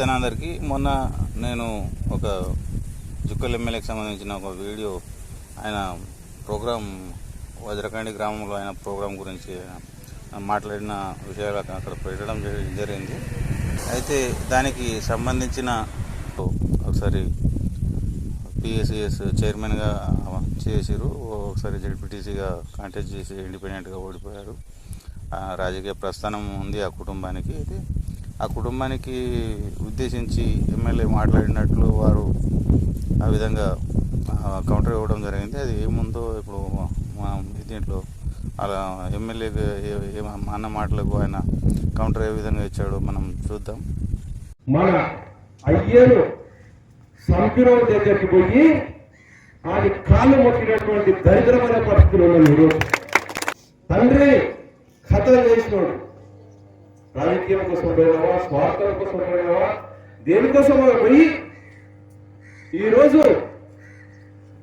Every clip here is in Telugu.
నమస్తే అందరికీ మొన్న నేను ఒక జుక్కల్ ఎమ్మెల్యేకి సంబంధించిన ఒక వీడియో ఆయన ప్రోగ్రాం వజ్రకండి గ్రామంలో ఆయన ప్రోగ్రాం గురించి మాట్లాడిన విషయాలు అక్కడ పెట్టడం జరిగింది. అయితే దానికి సంబంధించిన ఒకసారి పిఎస్సిఎస్ చైర్మన్గా చేసిరు ఒకసారి జడ్పీటీసీగా కాంటెస్ట్ చేసి ఇండిపెండెంట్గా ఓడిపోయారు. ఆ, రాజకీయ ప్రస్థానం ఉంది ఆ కుటుంబానికి. అయితే ఆ కుటుంబానికి ఉద్దేశించి ఎమ్మెల్యే మాట్లాడినట్లు వారు ఆ విధంగా కౌంటర్ ఇవ్వడం జరిగింది. అది ఏముందో ఇప్పుడు మా- దీంట్లో అలా ఎమ్మెల్యే అన్న మాటలకు ఆయన కౌంటర్ ఏ విధంగా ఇచ్చాడో మనం చూద్దాం. మన అయ్యను సంపిరోని దగ్గరికి పోయి ఆయన కాళ్ళు మొక్కినటువంటి దరిద్రమైన పరిస్థితులు ఉన్నాయి తండ్రి కథ చేసినాడు. రాజకీయం కోసం పోయినావా? స్వార్థం కోసం పోయినావా? దేనికోసం పోయి ఈరోజు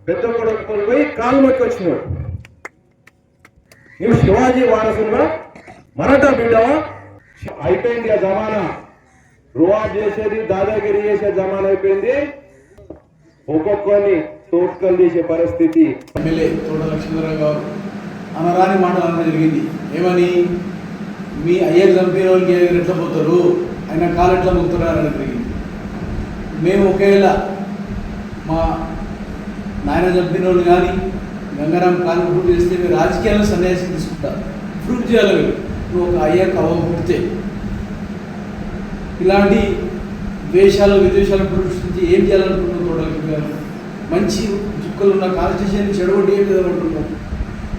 పెద్ద కొడుకులు పోయి కాలు మొక్కి వచ్చినావు? నువ్వు శివాజీ వారసులుగా మరాఠా బిడ్డవా? అయిపోయింది ఆ జమానా. రువాబ్ చేసేది దాదాగిరి చేసే జమానా అయిపోయింది. ఒక్కొక్కరిని తోటకలు చేసే పరిస్థితి. ఎమ్మెల్యే తోట లక్ష్మీరావు గారు అనరాని మాటలు జరిగింది. ఏమని? మీ అయ్యకు చంపిన వాళ్ళకి ఏడు ఎట్లా పోతారు? ఆయన కాలు ఎట్లా మొక్కుతారు అనడం మేము ఒకవేళ మా నాయన చంపిన వాళ్ళు కానీ గంగారాం కాలు పూర్తి చేస్తే మీరు రాజకీయాల్లో సన్యాసం తీసుకుంటారు. ప్రూవ్ చేయాలి మీరు. నువ్వు ఒక అయ్యకు కవం పుడితే. ఇలాంటి ద్వేషాలు విద్వేషాలు ప్రదర్శించి ఏం చేయాలనుకుంటున్నాం తోటలకి గారు మంచి చుక్కలు ఉన్న కాన్స్టిట్యూషన్ చెడగొట్టి ఏం చేయాలనుకుంటున్నాం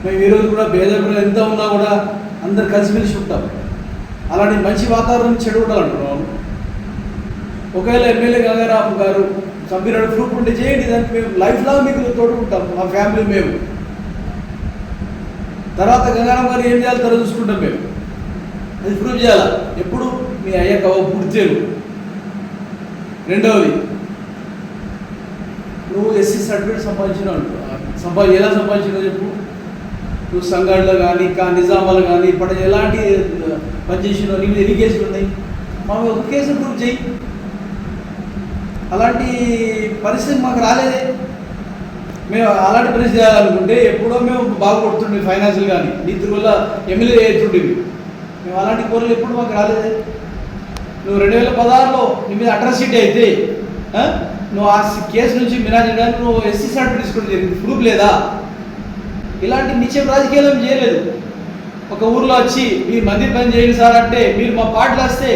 మేము ఈరోజు కూడా భేదపడ ఎంత ఉన్నా కూడా అందరు కలిసిమెలిసి ఉంటాం. అలాంటి మంచి వాతావరణం చెడగొట్టాలంటున్నాం ఒకవేళ ఎమ్మెల్యే గంగారాపు గారు చంపినాడు ప్రూఫ్ ఉంటే చేయండి దానికి మేము లైఫ్ లాంగ్ మీకు తోడుకుంటాం మా ఫ్యామిలీ మేము. తర్వాత గంగారాం గారు ఏం చేయాలో తర్వాత చూసుకుంటాం మేము. అది ప్రూవ్ చేయాలా? ఎప్పుడు? మీ అయ్యాక పుడితేరు రెండవది నువ్వు ఎస్సీ సర్టిఫికేట్ సంపాదించినావు సంపాది ఎలా సంపాదించినావు చెప్పు? నువ్వు సంఘాల్లో కానీ కా నిజామాలు కానీ ఇప్పుడు ఎలాంటి పనిచేసిన నీ మీద ఎన్ని కేసులు ఉన్నాయి? మా ఒక కేసు ప్రూవ్ చేయి అలాంటి పరిస్థితి మాకు రాలేదే. మేము అలాంటి పరిస్థితి చేయాలనుకుంటే ఎప్పుడో మేము బాగుపడుతుండే ఫైనాన్షియల్ కానీ నీతి వల్ల ఎమ్మెల్యే అవుతుండేవి మేము అలాంటి కోరలు ఎప్పుడు మాకు రాలేదే. నువ్వు రెండు వేల పదహారులో నీ మీద అట్రాసిటీ అయితే నువ్వు ఆ కేసు నుంచి మినాజ్ నువ్వు ఎస్సీ సర్టిఫికేట్ తీసుకోవడం జరిగింది. ప్రూఫ్ లేదా? ఇలాంటి నిత్యం రాజకీయాలు చేయలేదు. ఒక ఊర్లో వచ్చి మీరు మందిర్ పని చేయండి సార్ అంటే మీరు మా పాటలు వస్తే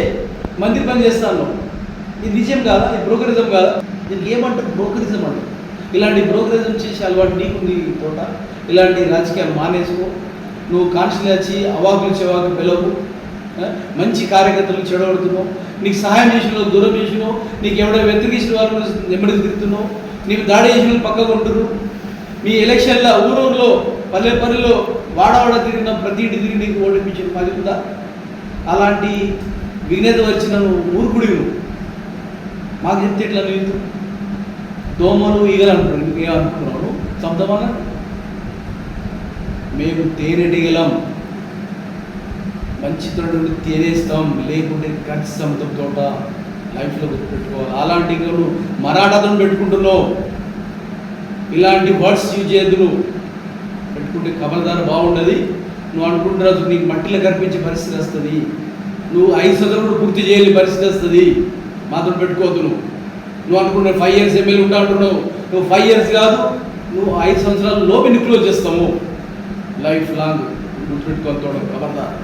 మందిర్ పని చేస్తాను ఇది నిజం కాదా? ఇది బ్రోకరిజం కాదా? దీనికి ఏమంటారు బ్రోకరిజం అంటారు ఇలాంటి బ్రోకరిజం చేసే అలవాటు నీకు నీ తోట? ఇలాంటి రాజకీయాలు మానేసుకో. నువ్వు కాన్స్టిల్ వచ్చి అవాకులు చెవాకు పిలవు. మంచి కార్యకర్తలు చెడగొడుతున్నావు. నీకు సహాయం చేసినావు దూరం చేసినావు. నీకు ఎవడో వ్యతిరేకించిన వాళ్ళు ఎమ్మడి తిరుగుతున్నావు. నీకు దాడి చేసిన వాళ్ళు పక్కకు ఉంటున్నారు మీ ఎలక్షన్లో ఊరూరులో పల్లె పల్లెలో వాడవాడ తిరిగిన ప్రతి ఇంటి తిరిగి నీకు ఓడిపించిన పది ఉందా? అలాంటి విఘ్నత వచ్చిన నువ్వు. ఊరుకుడి మాకు చెప్తే ఇట్లా లేదు దోమలు ఈగలు అంటున్నారు నువ్వు? ఏమనుకున్నావు చంపుతామన్నా మేము తేనెటీగలం. మంచి తోట తేనేస్తాం. లేకుంటే ఖచ్చితం తోట లైఫ్లో గుర్తుపెట్టుకోవాలి. అలాంటి నువ్వు మరాఠాతో పెట్టుకుంటున్నావు. ఇలాంటి వర్డ్స్ యూజ్ చేయద్దు. నువ్వు పెట్టుకుంటే కబలదారు బాగుండదు. నువ్వు అనుకుంటున్న రోజు నీకు మట్టిలో కనిపించే పరిస్థితి వస్తుంది. నువ్వు ఐదు సంవత్సరాలు పూర్తి చేయలేని పరిస్థితి వస్తుంది. మాత్రం పెట్టుకోవద్దు నువ్వు. నువ్వు అనుకుంటున్నావు ఫైవ్ ఇయర్స్ ఎమ్మెల్యే ఉంటా అంటున్నావు. నువ్వు ఫైవ్ ఇయర్స్ కాదు నువ్వు ఐదు సంవత్సరాల లోపు నిక్లోజ్ చేస్తాము లైఫ్ లాంగ్ గుర్తుపెట్టుకోవద్దు కబర్దారు